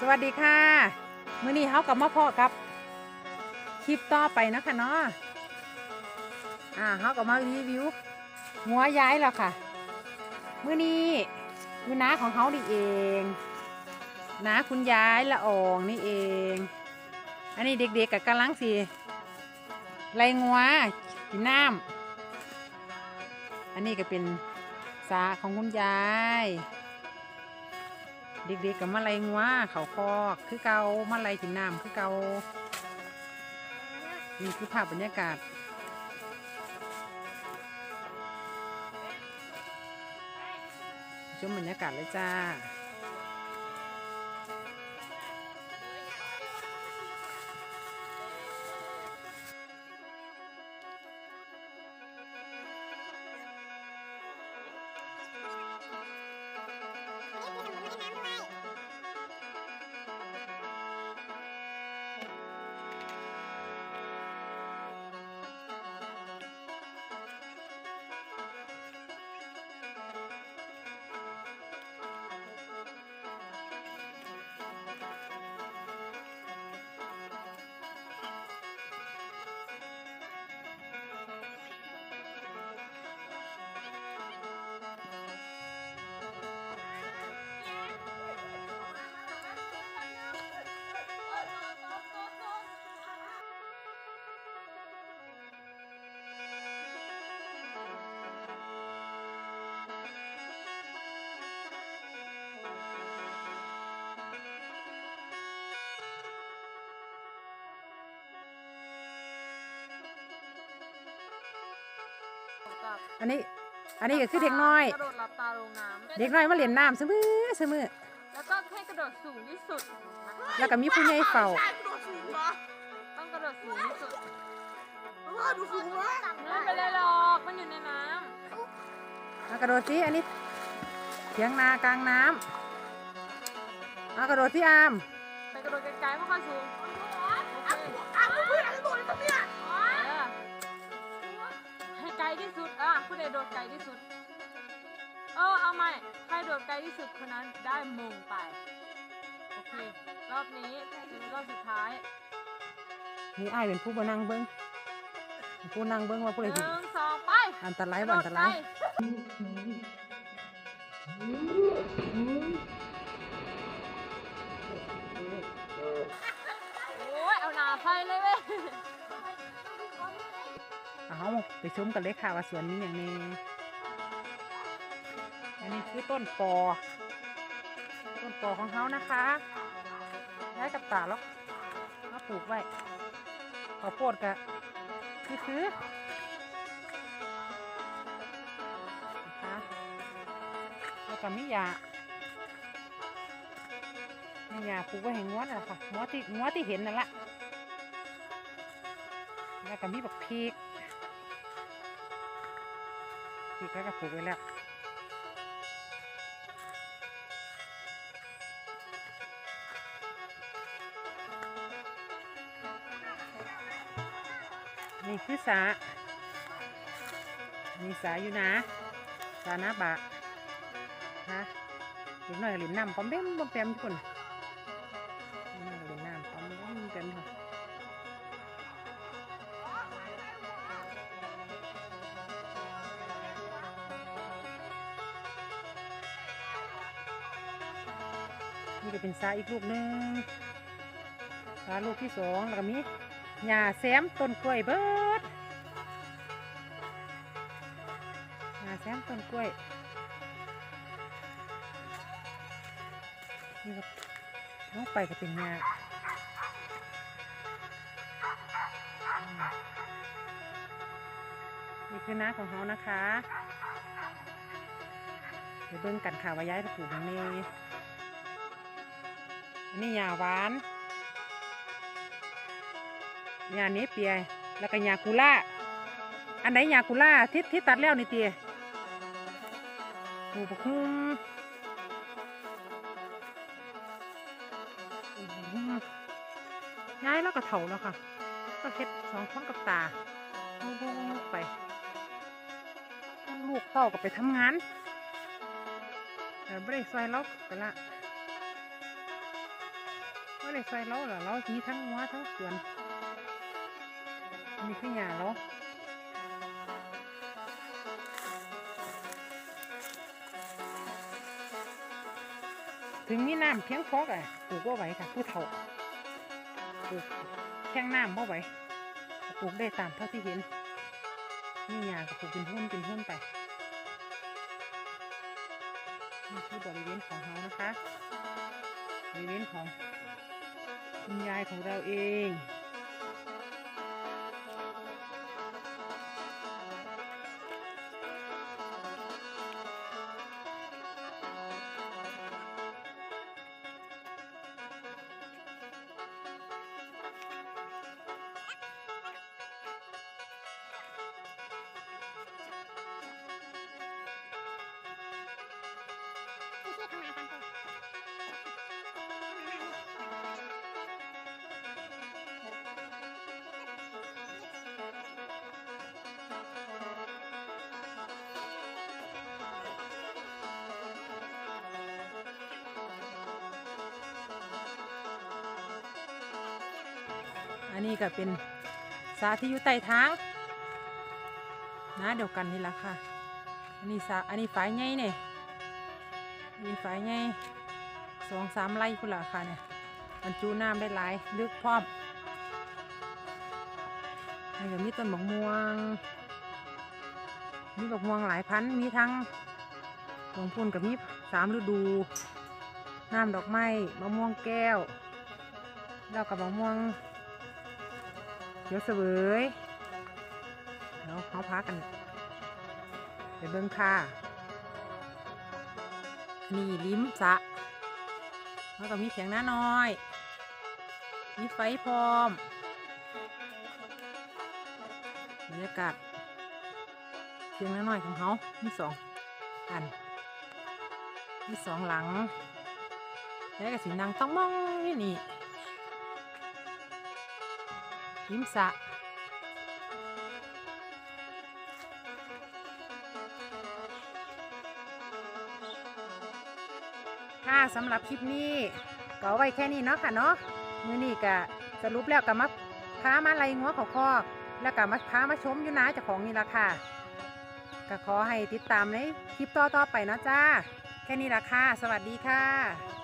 สวัสดีค่ะมื้อนี้เขากับมาพ่อกับ คลิปต่อไปนะคะเนาะอ่าเขากับมารีวิวหัวย้ายแล้วค่ะมื้อนี้คือน้าของเขานี่เองน้าคุณยายละอองนี่เอง อันนี้เด็กๆกับกำลังสิไล่งัวกินน้ำอันนี้ก็เป็นสาของคุณยาย เด็กๆกับมาลัยงัวเขาคอกคือเกามาลัยกินน้ำคือเกานี่คือภาพบรรยากาศชมบรรยากาศเลยจ้า อันนี้ อันนี้ก็คือเด็กน้อย กระโดดหลับตาลงน้ำเด็กน้อยมาเรียนน้ำเสมอเสมอแล้วก็ให้กระโดดสูงที่สุดนะคะแล้วก็มีผู้ใหญ่เฝ้าใช่กระโดดสูงเหรอต้องกระโดดสูงที่สุดเออดูสูงวะไม่เป็นไรหรอกมันอยู่ในน้เอากระโดดสิอันนี้เถียงนากลางน้ำเอากระโดดที่อามำไปกระโดดไกลๆไม่ค่อยสูงโอเค ที่สุดคนนั้นได้มงไป โอเค รอบนี้เป็นรอบสุดท้ายนี่อ้ายเป็นผู้บนั่งเบิ้งเป็นผู้นั่งเบิ้งว่าผู้หใดนึ่สิงสองไปอันตรายบ่อันตรายโอ้ยเอาหนาไฟเลยเว้ยเอาไปชมกันเลยค่ะว่าสวนนี้อย่างนี้อันนี้ คือต้นปอ ต้นปอของเขานะคะย้ายกับตาแล้วมาปลูกไว้ข้าวโพดกะคือคือนะคะแล้วก็มียามียาปลูกไว้ให้งวนั่นแหละค่ะงวที่งวที่เห็นนั่นแหละแล้วก็มีบักพริกพี่ก็กระปุกไว้แล้ว นี่คือสามีสาอยู่นะ สาหน้าบะฮะเด็กหน่อยหลินน้ำปอมเบ้มปอมแปมทุกคนเด็กน้อยหลินน้ำปอมเบ้มปอมแปมค่ะนี่ก็เป็นซาอีกลูกหนึ่งซาลูกที่สองแล้วก็มี หญ้าแซมต้นกล้วยเบิดหญ้าแซมต้นกล้วยนี่ก็ลงไปก็เป็นหญ้านี่คือน้าของเขานะคะ เดี๋ยวเบิ่งกันค่ะว่าย้ายไปปลูกย่างนี้อันนี้ยาหวาน ยาเนเปีย แล้วก็ยาคูล่า อันไหนยาคูล่าที่ที่ตัดแล้วนี่เตียโอ้โหคุ้มย้ายแล้วก็เถาแล้วค่ะ ก็เฮ็ดสองคนกับตาลูกไป ลูกเต้าก็ไปทำงานแต่ไม่ได้ซอยเราไปละก็เลยใส่เราเหรอเรามีทั้งงัวทั้งสวน มีขึ้นหยาเราถึงมีน้ำเพียงพออะปลูกว่าไหวค่ะ ผู้เฒ่าปลูกแข้งน้ำว่าไหวปลูกได้ตามเท่าที่เห็น นี่หยาก็ปลูกเป็นหุ้นเป็นหุ้นไปนี่คือบริเวณของเขานะคะ บริเวณของคุณยายของเราเอง อันนี้ก็เป็นสาที่อยู่ใต้ทางนะเดียวกันนี่แหละค่ะ อันนี้สาอันนี้ฝายใหญ่เนี่ย อันนี้ฝายใหญ่สองสามไร่คุณละค่ะเนี่ยมันจูน้ำได้หลายลึกพร้อมนี่ก็มีต้นบักม่วง มีบักม่วงหลายพันมีทั้งหลวงพุ่นกับมีสามฤดู น้ำดอกไม้มะม่วงแก้ว แล้วกับมะม่วงเดี๋ยวเสวยเดี๋ยวเขาพักกันไปเบิ้งค่ะ นี่ลิ้มสะแล้วก็มีเสียงน้าน้อย มีไฟพร้อมบรรยากาศเสียงน้าน้อยของเขามีสองอัน มีสองหลัง แล้วก็สีนางต้องมองนี่นี่ยิ้มสะากสำหรับคลิปนี้ก็เอาไว้แค่นี้เนาะค่ะเนาะมือนี้ก็สรุปแล้วก็มาพามาไล่งัวเขอคอกแล้วก็มาพามาชมอยู่นะเจ้าของนี่ละค่ะก็ขอให้ติดตามในคลิปต่อๆไปเนาะจ้า แค่นี้ละค่ะ สวัสดีค่ะ